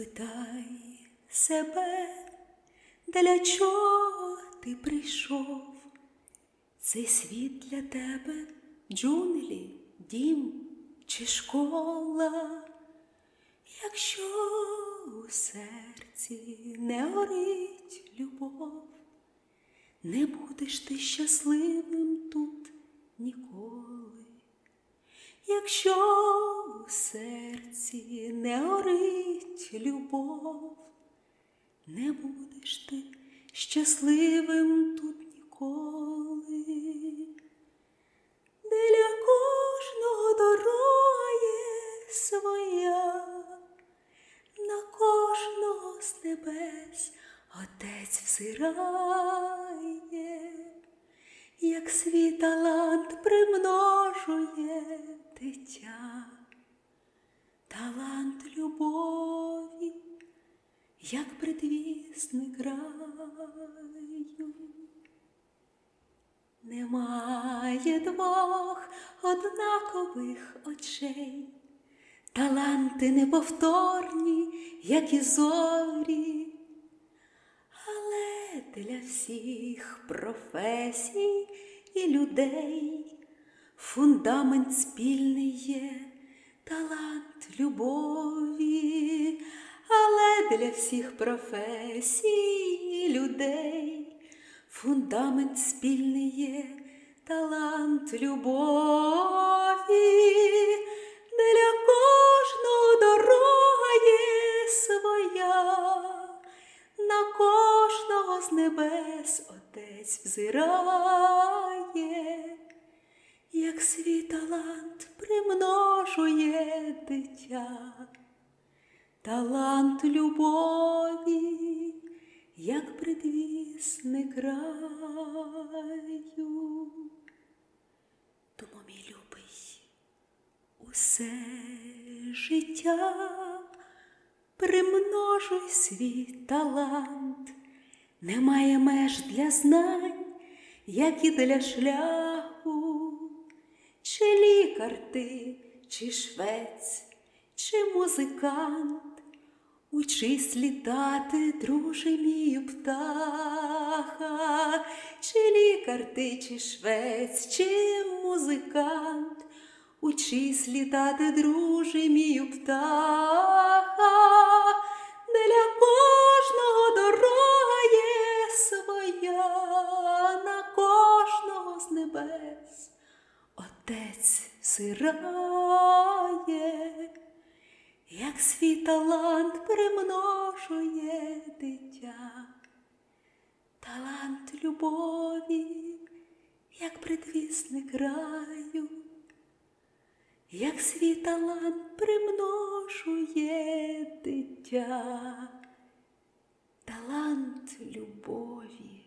Спитай себе, для чого ти прийшов? Цей світ для тебе джунглі, дім чи школа, якщо у серці не горить любов, не будеш ти щасливим тут ніколи. Якщо у серці не горить любов, не будеш ти щасливим тут ніколи. Для кожного дорога є своя, на кожного з небес Отець взирає, як свій талант примножує дитя, талант любові, як предвісник раю. Немає двох однакових очей, таланти неповторні, як і зорі, але для всіх професій і людей фундамент спільний є, талант любові, але для всіх професій людей фундамент спільний є, талант любові, для кожного дорога є своя, на кожного з небес Отець взирає, як свій талант примножує дитя, талант любові, як предвісник раю. Тому, мій любий, усе життя примножуй свій талант, немає меж для знань, як і для шляху, лікар ти, чи швець, чи музикант. Учись літати, друже мій птаха, чи лікар ти, чи швець, чи музикант. Учись літати, друже мій птаха, для кожного дорога є своя, на кожного з небес Отець взирає як свій талант примножує дитя, талант любові, як предвісник раю, як свій талант примножує дитя, талант любові,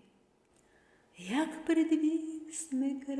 як предвісник.